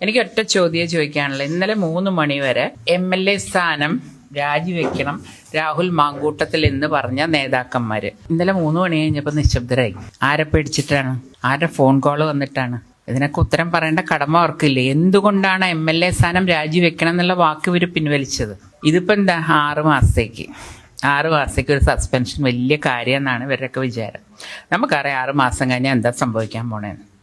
എനിക്ക് ഒറ്റ ചോദ്യം ചോദിക്കാനുള്ളത്. ഇന്നലെ മൂന്ന് മണി വരെ എം എൽ എ സ്ഥാനം രാജിവെക്കണം രാഹുൽ മാങ്കൂട്ടത്തിൽ എന്ന് പറഞ്ഞ നേതാക്കന്മാര്. ഇന്നലെ മൂന്ന് മണി കഴിഞ്ഞപ്പോൾ നിശബ്ദരായി. ആരെ പേടിച്ചിട്ടാണ്? ആരുടെ ഫോൺ കോൾ വന്നിട്ടാണ്? ഇതിനൊക്കെ ഉത്തരം പറയേണ്ട കടമ അവർക്കില്ലേ? എന്തുകൊണ്ടാണ് എം എൽ എ സ്ഥാനം രാജിവെക്കണം എന്നുള്ള വാക്ക് ഇവർ പിൻവലിച്ചത്? ഇതിപ്പോ എന്താ? ആറ് മാസത്തേക്ക്. ആറ് മാസത്തേക്ക് ഒരു സസ്പെൻഷൻ വലിയ കാര്യമെന്നാണ് ഇവരുടെയൊക്കെ വിചാരം. നമുക്കറിയാം ആറ് മാസം കഴിഞ്ഞാൽ എന്താ സംഭവിക്കാൻ പോണേന്ന്.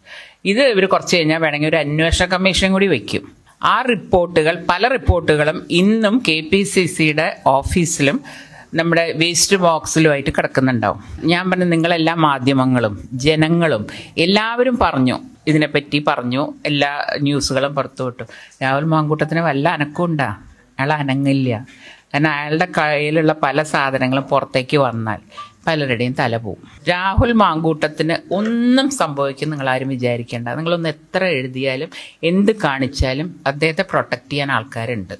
ഇത് ഇവർ കുറച്ച് കഴിഞ്ഞാൽ വേണമെങ്കിൽ ഒരു അന്വേഷണ കമ്മീഷൻ കൂടി വയ്ക്കും ആ റിപ്പോർട്ടുകൾ പല റിപ്പോർട്ടുകളും ഇന്നും കെ പി സി സിയുടെ ഓഫീസിലും നമ്മുടെ വേസ്റ്റ് ബോക്സിലുമായിട്ട് കിടക്കുന്നുണ്ടാവും. ഞാൻ പറഞ്ഞു നിങ്ങളെല്ലാ മാധ്യമങ്ങളും ജനങ്ങളും എല്ലാവരും പറഞ്ഞു. ഇതിനെപ്പറ്റി പറഞ്ഞു എല്ലാ ന്യൂസുകളും പുറത്തു വിട്ടു. രാഹുൽ മാങ്കൂട്ടത്തിന് വല്ല അനക്കമുണ്ടാ അയാൾ അനങ്ങില്ല. കാരണം അയാളുടെ കയ്യിലുള്ള പല സാധനങ്ങളും പുറത്തേക്ക് വന്നാൽ. പലരുടെയും തല പോവും. രാഹുൽ മാങ്കൂട്ടത്തിന് ഒന്നും സംഭവിക്കും നിങ്ങൾ ആരും വിചാരിക്കേണ്ട. നിങ്ങളൊന്ന് എത്ര എഴുതിയാലും എന്ത് കാണിച്ചാലും അദ്ദേഹത്തെ പ്രൊട്ടക്ട് ചെയ്യാൻ ആൾക്കാരുണ്ട്.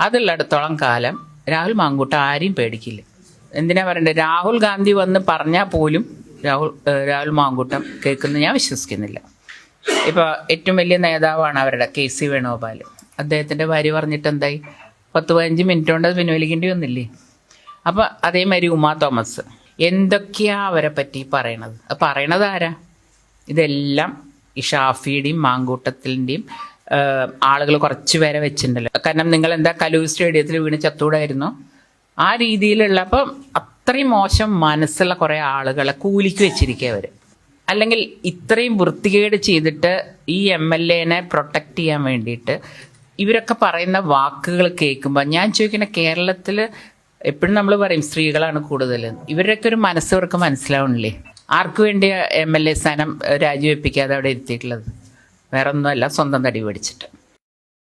അതുള്ളിടത്തോളം കാലം രാഹുൽ മാങ്കൂട്ടം ആരെയും പേടിക്കില്ല. എന്തിനാ പറയണ്ടേ? രാഹുൽ ഗാന്ധി വന്ന് പറഞ്ഞാൽ പോലും രാഹുൽ രാഹുൽ മാങ്കൂട്ടം കേൾക്കുന്ന. ഞാൻ വിശ്വസിക്കുന്നില്ല. ഇപ്പോൾ ഏറ്റവും വലിയ നേതാവാണ് അവരുടെ കെ സി വേണുഗോപാൽ അദ്ദേഹത്തിന്റെ ഭാര്യ പറഞ്ഞിട്ട് എന്തായി? പത്ത് പതിനഞ്ച് മിനിറ്റ് കൊണ്ട് പിൻവലിക്കേണ്ടി വന്നില്ലേ? അപ്പോൾ അതേമാതിരി ഉമാ തോമസ്. എന്തൊക്കെയാ അവരെ പറ്റി പറയണത്? പറയണത് ആരാ? ഇതെല്ലാം ഈ ഷാഫിയുടെയും മാങ്കൂട്ടത്തിന്റെയും ആളുകൾ കുറച്ച് പേരെ വെച്ചിട്ടുണ്ടല്ലോ. കാരണം നിങ്ങൾ എന്താ കലൂർ സ്റ്റേഡിയത്തിൽ വീണ് ചത്തൂടായിരുന്നു? ആ രീതിയിലുള്ള അപ്പം അത്രയും മോശം മനസ്സുള്ള കുറേ ആളുകളെ കൂലിക്ക് വെച്ചിരിക്കുക അവർ അല്ലെങ്കിൽ ഇത്രയും വൃത്തികേട് ചെയ്തിട്ട് ഈ എം എൽ എനെ പ്രൊട്ടക്ട് ചെയ്യാൻ വേണ്ടിയിട്ട് ഇവരൊക്കെ പറയുന്ന വാക്കുകൾ കേൾക്കുമ്പോൾ ഞാൻ ചോദിക്കുന്ന കേരളത്തിൽ എപ്പോഴും നമ്മൾ പറയും സ്ത്രീകളാണ് കൂടുതൽ ഇവരുടെയൊക്കെ ഒരു മനസ്സവർക്ക് മനസ്സിലാവണില്ലേ? ആർക്കു വേണ്ടി എം എൽ എ സ്ഥാനം രാജിവെപ്പിക്കാതെ അവിടെ എത്തിയിട്ടുള്ളത് വേറെ ഒന്നുമല്ല സ്വന്തം തടി പിടിച്ചിട്ട്.